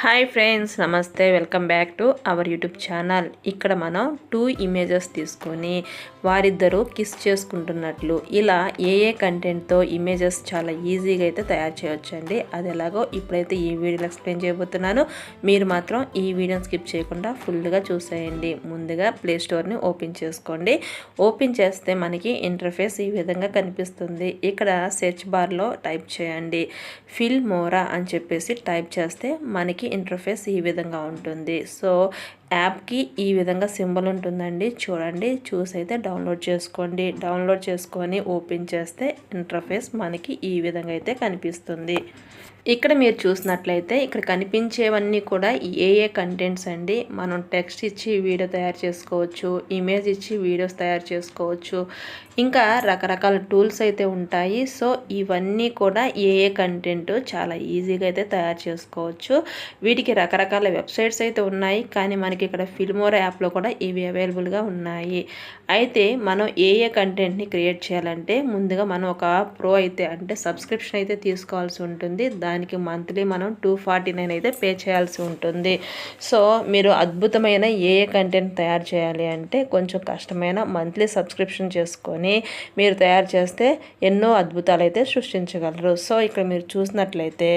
Hi friends నమస్తే. Welcome back to our YouTube channel. ఇక్కడ మనం టూ ఇమేజెస్ తీసుకొని వారిద్దరూ కిస్ చేసుకుంటున్నట్లు. ఇలా ఏ ఏ కంటెంట్తో ఇమేజెస్ చాలా ఈజీగా అయితే తయారు చేయొచ్చండి. అది ఎలాగో ఇప్పుడైతే ఈ వీడియోలో ఎక్స్ప్లెయిన్ చేయబోతున్నాను. మీరు మాత్రం ఈ వీడియోని స్కిప్ చేయకుండా ఫుల్గా చూసేయండి. ముందుగా ప్లే స్టోర్ని ఓపెన్ చేసుకోండి. ఓపెన్ చేస్తే మనకి ఇంటర్ఫేస్ ఈ విధంగా కనిపిస్తుంది. ఇక్కడ సెర్చ్ బార్లో టైప్ చేయండి. ఫిల్ మోరా అని చెప్పేసి టైప్ చేస్తే మనకి ఇంటర్ఫేస్ ఈ విధంగా ఉంటుంది. సో యాప్కి ఈ విధంగా సింబల్ ఉంటుందండి. చూడండి చూసి అయితే డౌన్లోడ్ చేసుకోండి. డౌన్లోడ్ చేసుకొని ఓపెన్ చేస్తే ఇంటర్ఫేస్ మనకి ఈ విధంగా అయితే కనిపిస్తుంది. ఇక్కడ మీరు చూసినట్లయితే ఇక్కడ కనిపించేవన్నీ కూడా ఏ ఏ కంటెంట్స్ అండి. మనం టెక్స్ట్ ఇచ్చి వీడియో తయారు చేసుకోవచ్చు ఇమేజ్ ఇచ్చి వీడియోస్ తయారు చేసుకోవచ్చు. ఇంకా రకరకాల టూల్స్ అయితే ఉంటాయి. సో ఇవన్నీ కూడా ఏ ఏ కంటెంట్ చాలా ఈజీగా అయితే తయారు చేసుకోవచ్చు. వీటికి రకరకాల వెబ్సైట్స్ అయితే ఉన్నాయి. కానీ మనకి ఇక్కడ ఫిల్మోర్ యాప్లో కూడా ఇవి అవైలబుల్గా ఉన్నాయి. అయితే మనం ఏ ఏ కంటెంట్ని క్రియేట్ చేయాలంటే ముందుగా మనం ఒక ప్రో అయితే అంటే సబ్స్క్రిప్షన్ అయితే తీసుకోవాల్సి ఉంటుంది. దానికి మంత్లీ మనం టూ ఫార్టీ నైన్ అయితే పే చేయాల్సి ఉంటుంది. సో మీరు అద్భుతమైన ఏ ఏ కంటెంట్ తయారు చేయాలి అంటే కొంచెం కష్టమైన మంత్లీ సబ్స్క్రిప్షన్ చేసుకొని మీరు తయారు చేస్తే ఎన్నో అద్భుతాలు అయితే సృష్టించగలరు. సో ఇక్కడ మీరు చూసినట్లయితే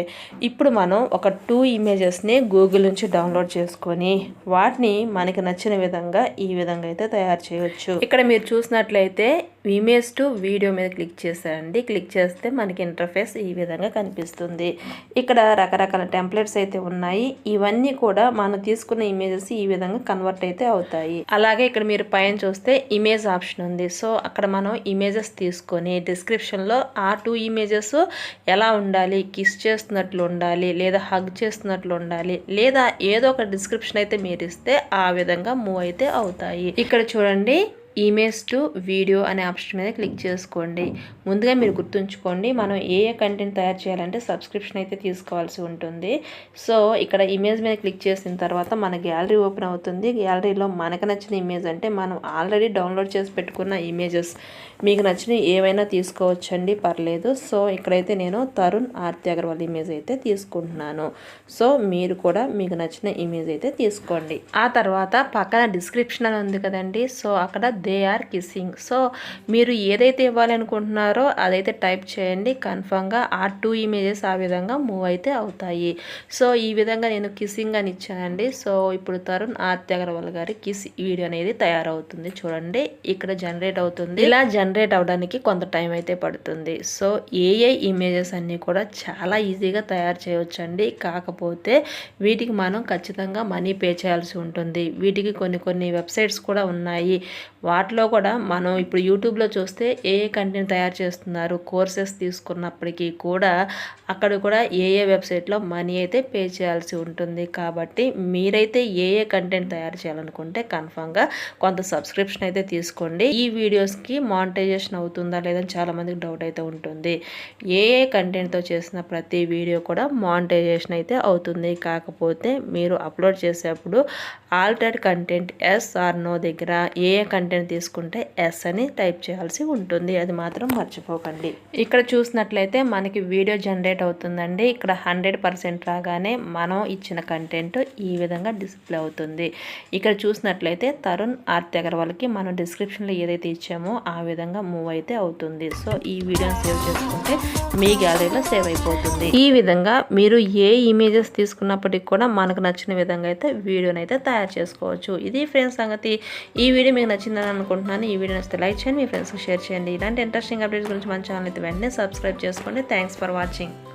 ఇప్పుడు మనం ఒక టూ ఇమేజెస్ని గూగుల్ నుంచి డౌన్లోడ్ చేసుకొని వాటిని వాటిని మనకి నచ్చిన విధంగా ఈ విధంగా అయితే తయారు చేయవచ్చు. ఇక్కడ మీరు చూసినట్లయితే ఇమేజ్ టు వీడియో మీద క్లిక్ చేశారండి. క్లిక్ చేస్తే మనకి ఇంటర్ఫేస్ ఈ విధంగా కనిపిస్తుంది. ఇక్కడ రకరకాల టెంప్లెట్స్ అయితే ఉన్నాయి. ఇవన్నీ కూడా మనం తీసుకున్న ఇమేజెస్ ఈ విధంగా కన్వర్ట్ అయితే అవుతాయి. అలాగే ఇక్కడ మీరు పైన చూస్తే ఇమేజ్ ఆప్షన్ ఉంది. సో అక్కడ మనం ఇమేజెస్ తీసుకొని డిస్క్రిప్షన్లో ఆ టూ ఇమేజెస్ ఎలా ఉండాలి? కిస్ చేస్తున్నట్లు ఉండాలి లేదా హగ్ చేస్తున్నట్లు ఉండాలి లేదా ఏదో ఒక డిస్క్రిప్షన్ అయితే మీరు ఇస్తే ఆ విధంగా మూవ్ అయితే అవుతాయి. ఇక్కడ చూడండి. ఇమేజ్ టు వీడియో అనే ఆప్షన్ మీద క్లిక్ చేసుకోండి. ముందుగా మీరు గుర్తుంచుకోండి మనం ఏ ఏ కంటెంట్ తయారు చేయాలంటే సబ్స్క్రిప్షన్ అయితే తీసుకోవాల్సి ఉంటుంది. సో ఇక్కడ ఇమేజ్ మీద క్లిక్ చేసిన తర్వాత మన గ్యాలరీ ఓపెన్ అవుతుంది. గ్యాలరీలో మనకు నచ్చిన ఇమేజ్ అంటే మనం ఆల్రెడీ డౌన్లోడ్ చేసి పెట్టుకున్న ఇమేజెస్. మీకు నచ్చిన ఏవైనా తీసుకోవచ్చండి పర్లేదు. సో ఇక్కడైతే నేను తరుణ్ ఆర్తి అగర్వాల్ ఇమేజ్ అయితే తీసుకుంటున్నాను. సో మీరు కూడా మీకు నచ్చిన ఇమేజ్ అయితే తీసుకోండి. ఆ తర్వాత పక్కన డిస్క్రిప్షన్ అని ఉంది కదండి. సో అక్కడ దే ఆర్ కిస్సింగ్. సో మీరు ఏదైతే ఇవ్వాలనుకుంటున్నారో అదైతే టైప్ చేయండి. కన్ఫామ్గా ఆ టూ ఇమేజెస్ ఆ విధంగా మూవ్ అయితే అవుతాయి. సో ఈ విధంగా నేను కిస్సింగ్ అని ఇచ్చానండి. సో ఇప్పుడు తరుణ్ ఆర్తి అగర్వాల్ గారి కిస్ వీడియో అనేది తయారవుతుంది. చూడండి ఇక్కడ జనరేట్ అవుతుంది. ఇలా జనరేట్ అవడానికి కొంత టైం అయితే పడుతుంది. సో ఏఐ ఇమేజెస్ అన్నీ కూడా చాలా ఈజీగా తయారు చేయవచ్చండి కాకపోతే వీటికి మనం ఖచ్చితంగా మనీ పే చేయాల్సి ఉంటుంది. వీటికి కొన్ని కొన్ని వెబ్సైట్స్ కూడా ఉన్నాయి. వాటిలో కూడా మనం ఇప్పుడు యూట్యూబ్లో చూస్తే ఏ ఏ కంటెంట్ తయారు చేస్తున్నారు కోర్సెస్ తీసుకున్నప్పటికీ కూడా అక్కడ కూడా ఏ ఏ వెబ్సైట్లో మనీ అయితే పే చేయాల్సి ఉంటుంది. కాబట్టి మీరైతే ఏ ఏ కంటెంట్ తయారు చేయాలనుకుంటే కన్ఫామ్గా కొంత సబ్స్క్రిప్షన్ అయితే తీసుకోండి. ఈ వీడియోస్కి మానిటైజేషన్ అవుతుందా లేదని చాలామందికి డౌట్ అయితే ఉంటుంది. ఏ ఏ కంటెంట్తో చేసిన ప్రతి వీడియో కూడా మానిటైజేషన్ అయితే అవుతుంది. కాకపోతే మీరు అప్లోడ్ చేసేప్పుడు altered content yes or no దగ్గర ఏ ఏ కంటెంట్ తీసుకుంటే ఎస్ అని టైప్ చేయాల్సి ఉంటుంది. అది మాత్రం మర్చిపోకండి. ఇక్కడ చూసినట్లయితే మనకి వీడియో జనరేట్ అవుతుందండి. ఇక్కడ హండ్రెడ్ పర్సెంట్ రాగానే మనం ఇచ్చిన కంటెంట్ ఈ విధంగా డిస్ప్లే అవుతుంది. ఇక్కడ చూసినట్లయితే తరుణ్ ఆర్తి అగర్వాల్కి మనం డిస్క్రిప్షన్లో ఏదైతే ఇచ్చామో ఆ విధంగా మూవ్ అయితే అవుతుంది. సో ఈ వీడియోని సేవ్ చేసుకుంటే మీ గ్యాలరీలో సేవ్ అయిపోతుంది. ఈ విధంగా మీరు ఏ ఇమేజెస్ తీసుకున్నప్పటికి కూడా మనకు నచ్చిన విధంగా అయితే వీడియోని అయితే తయారు చేసుకోవచ్చు. ఇది ఫ్రెండ్స్ సంగతి. ఈ వీడియో మీకు నచ్చిందని అనుకుంటున్నాను. ఈ వీడియో నచ్చితే లైక్ చేయండి మీ ఫ్రెండ్స్కి షేర్ చేయండి. ఇలాంటి ఇంట్రెస్టింగ్ అప్డేట్స్ గురించి మన ఛానల్ అయితే వెంటనే సబ్స్క్రైబ్ చేసుకోండి. Thanks for watching